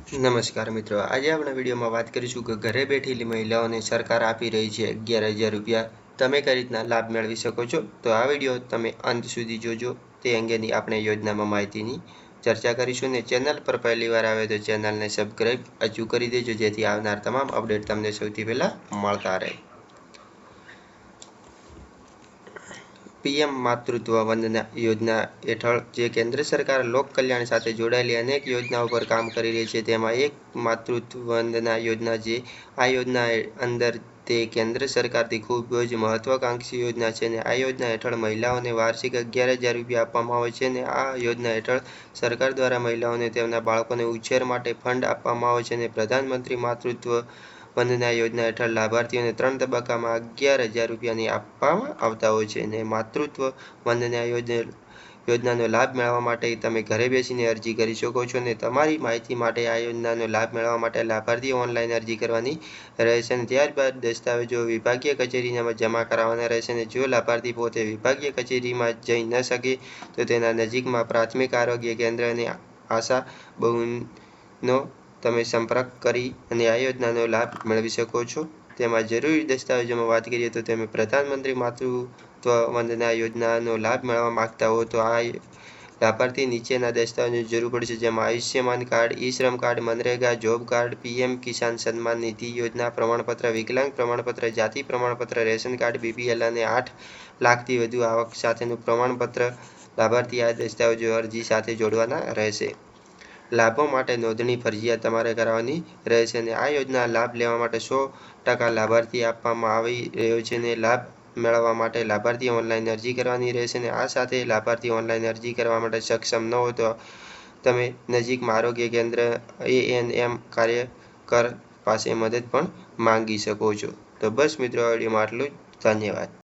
નમસ્કાર મિત્રો, આજે આપણે વિડીયોમાં વાત કરીશું કે ઘરે બેઠેલી મહિલાઓને સરકાર આપી રહી છે અગિયાર હજાર રૂપિયા. તમે કઈ રીતના લાભ મેળવી શકો છો? તો આ વીડિયો તમે અંત સુધી જોજો. તે અંગેની આપણે યોજનામાં માહિતીની ચર્ચા કરીશું ને ચેનલ પર પહેલી વાર આવે તો ચેનલને સબસ્ક્રાઈબ હજુ કરી દેજો, જેથી આવનાર તમામ અપડેટ તમને સૌથી પહેલાં મળતા રહે. પીએમ માતૃત્વ વંદના યોજના હેઠળ જે કેન્દ્ર સરકાર લોક કલ્યાણ સાથે જોડાયેલી અનેક યોજનાઓ પર કામ કરી રહી છે, તેમાં એક માતૃત્વ વંદના યોજના જે આ યોજના અંદર તે કેન્દ્ર સરકારથી ખૂબ જ મહત્વાકાંક્ષી યોજના છે અને આ યોજના હેઠળ મહિલાઓને વાર્ષિક અગિયાર હજાર રૂપિયા આપવામાં આવે છે અને આ યોજના હેઠળ સરકાર દ્વારા મહિલાઓને તેમના બાળકોને ઉછેર માટે ફંડ આપવામાં આવે છે અને પ્રધાનમંત્રી માતૃત્વ વંદના યોજના હેઠળ લાભાર્થીઓને ત્રણ તબક્કામાં અગિયાર હજાર રૂપિયાની આપવામાં આવતા હોય છે અને માતૃત્વ વંદના યોજના યોજનાનો લાભ મેળવવા માટે તમે ઘરે બેસીને અરજી કરી શકો છો અને તમારી માહિતી માટે આ યોજનાનો લાભ મેળવવા માટે લાભાર્થીએ ઓનલાઈન અરજી કરવાની રહેશે અને ત્યારબાદ દસ્તાવેજો વિભાગીય કચેરીમાં જમા કરાવવાના રહેશે અને જો લાભાર્થી પોતે વિભાગીય કચેરીમાં જઈ ન શકે તો તેના નજીકમાં પ્રાથમિક આરોગ્ય કેન્દ્ર અને આશા બહુનો તમે સંપર્ક કરી અને આ યોજનાનો લાભ મેળવી શકો છો. તેમાં જરૂરી દસ્તાવેજોમાં વાત કરીએ તો તમે પ્રધાનમંત્રી માતૃત્વ વંદના યોજનાનો લાભ મેળવવા માંગતા હો તો આ લાભાર્થી નીચેના દસ્તાવેજોની જરૂર પડશે, જેમાં Ayushman card, E Shram card, MNREGA, job card, PM Kisan Samman Nidhi Yojana, પ્રમાણપત્ર, વિકલાંગ પ્રમાણપત્ર, જાતિ પ્રમાણપત્ર, રેશન કાર્ડ, બીપીએલ અને આઠ લાખથી વધુ આવક સાથેનું પ્રમાણપત્ર લાભાર્થી આ દસ્તાવેજો અરજી સાથે જોડવાના રહેશે. લાભો માટે નોંધણી ફરજિયાત તમારે કરાવવાની રહેશે અને આ યોજના લાભ લેવા માટે સો ટકા લાભાર્થી આપવામાં આવી રહ્યો છે અને લાભ મેળવવા માટે લાભાર્થી ઓનલાઈન અરજી કરવાની રહેશે અને આ સાથે લાભાર્થી ઓનલાઈન અરજી કરવા માટે સક્ષમ ન હોય તો તમે નજીકમાં આરોગ્ય કેન્દ્ર એએનએમ કાર્યકર પાસે મદદ પણ માંગી શકો છો. તો બસ મિત્રો, આ આટલું જ. ધન્યવાદ.